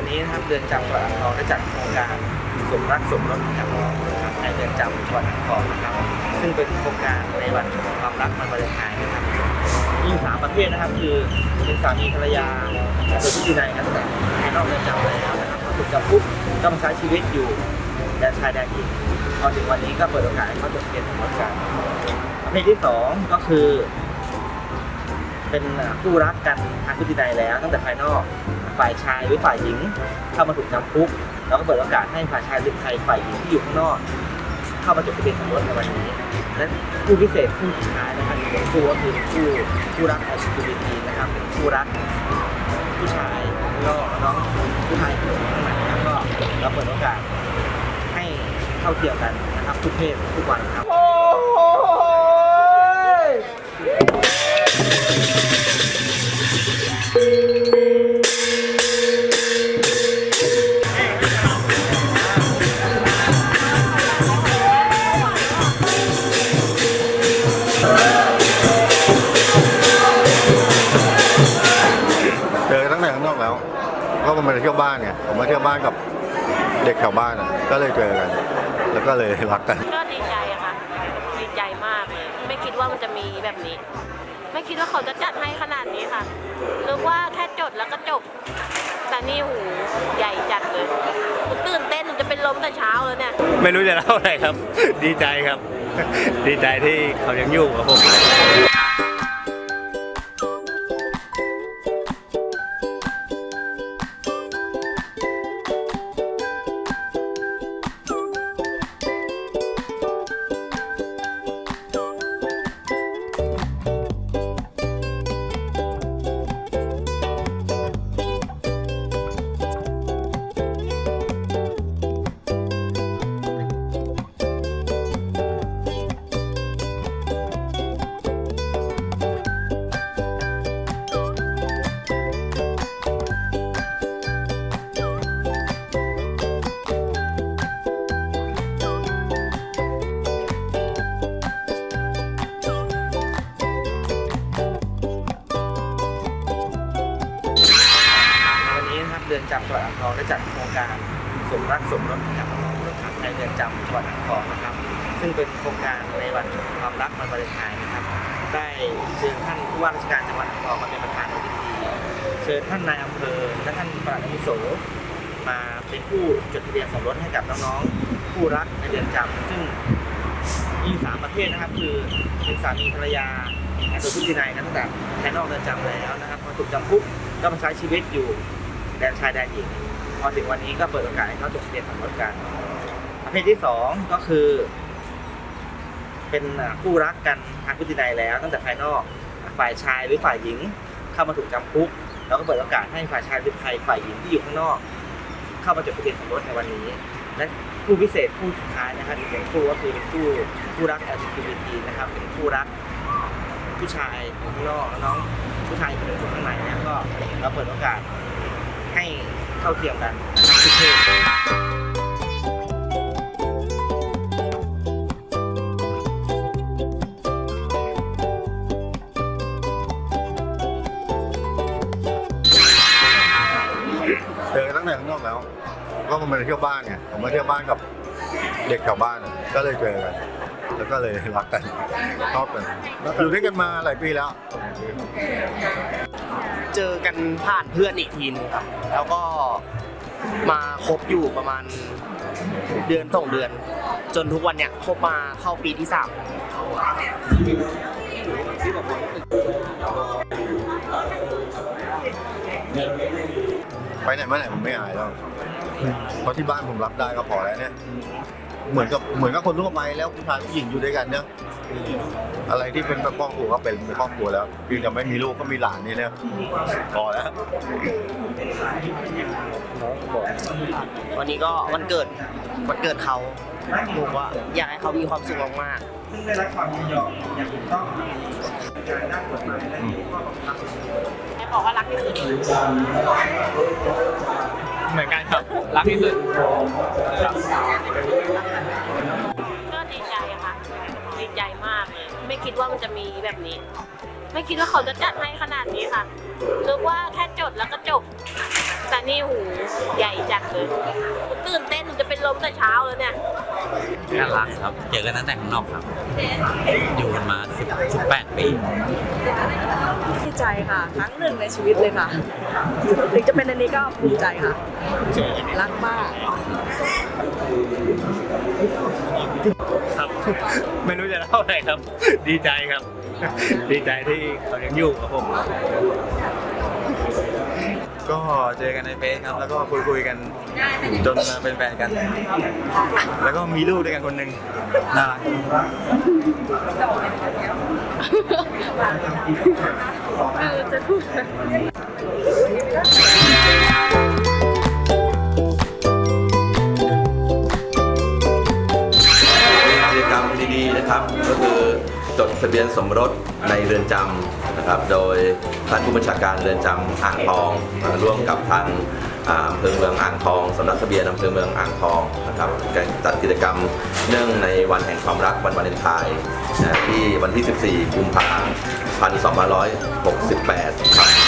วันนี้นะครับเรือนจำจังหวัดอ่างทองได้จัดโครงการสมรักสมรสให้กับน้องนะครับในเรือนจำจังหวัดอ่างทองนะครับ ซึ่งเป็นโครงการในวันความรักมันวาเลนไทน์นะครับมีสามประเภทนะครับ คือเป็นสามีภรรยาโดยที่อยู่ในกันตั้งแต่ภายนอกเรือนจำแล้วนะครับพอถูกจำคุกก็มาใช้ชีวิตอยู่แดนชายแดนหญิงพอถึงวันนี้ก็เปิดโอกาสให้เขาจดทะเบียนสมรสกันประเภทที่สองก็คือ เป็นคู่รักกันทางพฤตินัยแล้วตั้งแต่ภายนอก ฝ่ายชายหรือฝ่ายหญิงเข้ามาถูกจำคุกเราก็เปิดโอกาสให้ฝ่ายชายหรือใครฝ่ายหญิงที่อยู่ข้างนอก เข้ามาจดทะเบียนสมรสในวันนี้และคู่พิเศษคู่สุดท้ายนะครับอีกหนึ่งคู่ก็คือคู่คู่รัก LGBT นะครับเป็นคู่รักผู้ชายแล้วน้องผู้ชายที่อยู่ข้างในนะครับก็เราเปิดโอกาสให้เท่าเทียมกันนะครับทุกเพศทุกวันครับ มมาเที่ยวบ้านไงผมมาเที่ยวบ้านกับเด็กแถวบ้านอะก็เลยเจอกัน แล้วก็เลยรักกัน ก็ดีใจอะค่ะดีใจมากเลยไม่คิดว่ามันจะมีแบบนี้ ไม่คิดว่าเขาจะจัดให้ขนาดนี้ค่ะนึกว่าแค่จดแล้วก็จบ แต่นี่หูใหญ่จัดเลยตื่นเต้นหนูจะเป็นลมแต่เช้าเลยเนี่ย ไม่รู้จะเล่าอะไรครับ ดีใจครับ ดีใจที่เขายังอยู่กับผม เรือนจำจังหวัดอ่างทองได้จัดโครงการสมรักสมรสให้กับน้องๆนะครับในเรือนจำจังหวัดอ่างทองนะครับ ซึ่งเป็นโครงการในวันความรักมันวาเลนไทน์นะครับ ได้เชิญท่านผู้ว่าราชการจังหวัดอ่างทองมาเป็นประธานในพิธีเชิญท่านนายอำเภอและท่านปลัดอาวุโสมาเป็นผู้จดทะเบียนสมรสให้กับน้องๆคู่รักในเรือนจำซึ่งมีสามประเภทนะครับ คือเป็นสามีภรรยาโดยพิธีนัยกันตั้งแต่ภายนอกเรือนจำแล้วนะครับพอถูกจำคุกก็มาใช้ชีวิตอยู่ แดนชายแดนหญิงพอถึงวันนี้ก็เปิดโอกาสให้เขาจดทะเบียนสมรสกันประเภทที่สองก็คือ เป็นคู่รักกันทางพฤตินัยแล้ว ตั้งแต่ภายนอกฝ่ายชายหรือฝ่ายหญิงเข้ามาถูกจำคุกเราก็เปิดโอกาสให้ฝ่ายชายหรือใครฝ่ายหญิงที่อยู่ข้างนอก เข้ามาจดทะเบียนสมรสในวันนี้ และคู่พิเศษคู่สุดท้ายนะครับอีกหนึ่งคู่ก็คือเป็นคู่คู่รัก LGBT นะครับเป็นคู่รักผู้ชายอยู่ข้างนอกน้องผู้ชายคนหนึ่งอยู่ข้างในเนี่ยก็เราเปิดโอกาส ให้เท่าเทียมกันครับทุกเพศเจอตั้งแต่ข้างนอกแล้ว ก็ผมมาเที่ยวบ้านไงผมมาเที่ยวบ้านกับเด็กแถวบ้านก็เลยเจอกัน แล้วก็เลยรักกันชอบกันอยู่ด้วยกันมาหลายปีแล้ว เจอกันผ่านเพื่อนอีกทีนึงครับ แล้วก็มาคบอยู่ประมาณเดือนสองเดือน จนทุกวันเนี้ยคบมาเข้าปีที่สามไปไหนมาไหนผมไม่อายแล้วเพราะที่บ้านผมรับได้ก็พอแล้วเนี่ย เหมือนกับเหมือนกับคนทั่วไปแล้วผู้ชายผู้หญิงอยู่ด้วยกันเนี่ยอะไรที่เป็นแบบครอบครัวก็เป็นเป็นครอบครัวแล้วเพียงแต่ไม่มีลูกก็มีหลานนี่เนี่ยพอแล้ววันนี้ก็วันเกิดวันเกิดเขาบอกว่าอยากให้เขามีความสุขมากซึ่งได้รับความยินยอมอย่างถูกต้องการด้านกฎหมายและข้อบังคับแม่บอกว่ารักที่สุด เหมือนกันครับ รักที่สุดก็ดีใจอะค่ะดีใจมากเลยไม่คิดว่ามันจะมีแบบนี้ ไม่คิดว่าเขาจะจัดให้ขนาดนี้ค่ะนึกว่าแค่จดแล้วก็จบ แต่นี่หูใหญ่จัดเลยตื่นเต้นจะเป็นลมแต่เช้าแล้วเนี่ย น่ารักครับ เจอกันตั้งแต่ข้างนอกครับ อยู่กันมา10 18ปี ดีใจค่ะ ครั้งหนึ่งในชีวิตเลยค่ะ ถึงจะเป็นอันนี้ก็ภูมิใจค่ะ รักมาก ครับ ไม่รู้จะเล่าอะไรครับ ดีใจครับ ดีใจที่เขายังอยู่กับผม ก็เจอกันในเฟซครับ แล้วก็คุยคุยๆกันจนมาเป็นแฟนกัน แล้วก็มีลูกด้วยกันคนหนึ่งน่ารักกิจกรรมดีๆนะครับ ก็คือ จดทะเบียนสมรสในเรือนจำนะครับ โดยท่านผู้บัญชาการเรือนจำอ่างทองร่วมกับทางอำเภอเมืองอ่างทองสำนักทะเบียนอำเภอเมืองอ่างทองนะครับการจัดกิจกรรมเนื่องในวันแห่งความรักวันวาเลนไทน์ที่วันที่ 14 กุมภาพันธ์ 2568 ครับ